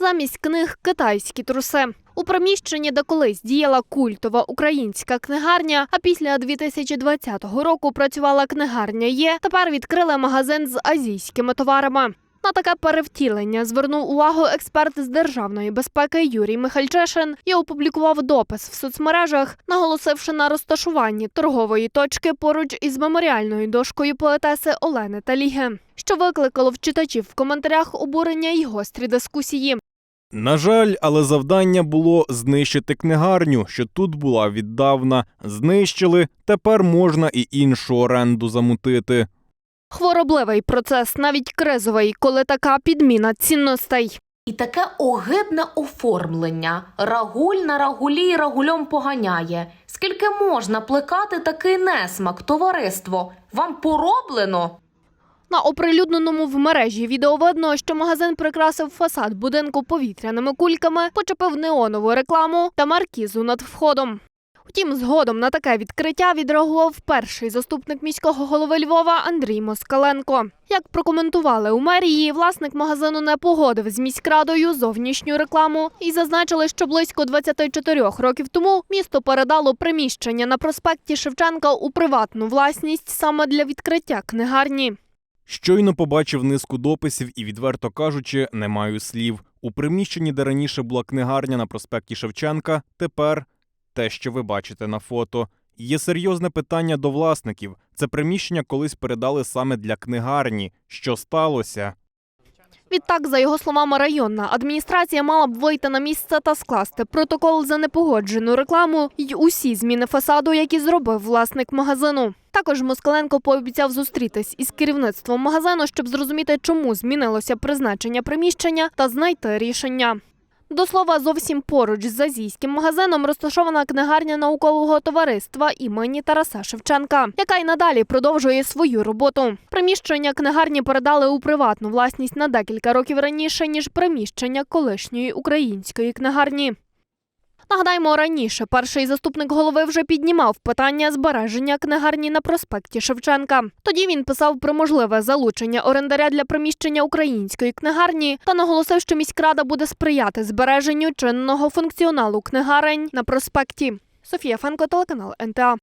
Замість книг китайські труси. У приміщенні, де колись діяла культова українська книгарня, а після 2020 року працювала книгарня Є. Тепер відкрили магазин з азійськими товарами. На таке перевтілення звернув увагу експерт з державної безпеки Юрій Михальчешин і опублікував допис в соцмережах, наголосивши на розташуванні торгової точки поруч із меморіальною дошкою поетеси Олени Таліги, що викликало в читачів в коментарях обурення й гострі дискусії. На жаль, але завдання було знищити книгарню, що тут була віддавна. Знищили, тепер можна і іншу оренду замутити. Хворобливий процес, навіть кризовий, коли така підміна цінностей. І таке огидне оформлення. Рагуль на рагулі й рагульом поганяє. Скільки можна плекати такий несмак, товариство? Вам пороблено? На оприлюдненому в мережі відео видно, що магазин прикрасив фасад будинку повітряними кульками, почепив неонову рекламу та маркізу над входом. Втім, згодом на таке відкриття відреагував перший заступник міського голови Львова Андрій Москаленко. Як прокоментували у мерії, власник магазину не погодив з міськрадою зовнішню рекламу і зазначили, що близько 24 років тому місто передало приміщення на проспекті Шевченка у приватну власність саме для відкриття книгарні. Щойно побачив низку дописів і, відверто кажучи, не маю слів. У приміщенні, де раніше була книгарня на проспекті Шевченка, тепер те, що ви бачите на фото. Є серйозне питання до власників. Це приміщення колись передали саме для книгарні. Що сталося? Відтак, за його словами, районна адміністрація мала б вийти на місце та скласти протокол за непогоджену рекламу й усі зміни фасаду, які зробив власник магазину. Також Москаленко пообіцяв зустрітись із керівництвом магазину, щоб зрозуміти, чому змінилося призначення приміщення та знайти рішення. До слова, зовсім поруч з азійським магазином розташована книгарня наукового товариства імені Тараса Шевченка, яка й надалі продовжує свою роботу. Приміщення книгарні передали у приватну власність на декілька років раніше ніж приміщення колишньої української книгарні. Нагадаємо, раніше перший заступник голови вже піднімав питання збереження книгарні на проспекті Шевченка. Тоді він писав про можливе залучення орендаря для приміщення української книгарні та наголосив, що міськрада буде сприяти збереженню чинного функціоналу книгарень на проспекті. Софія Фенко, телеканал НТА.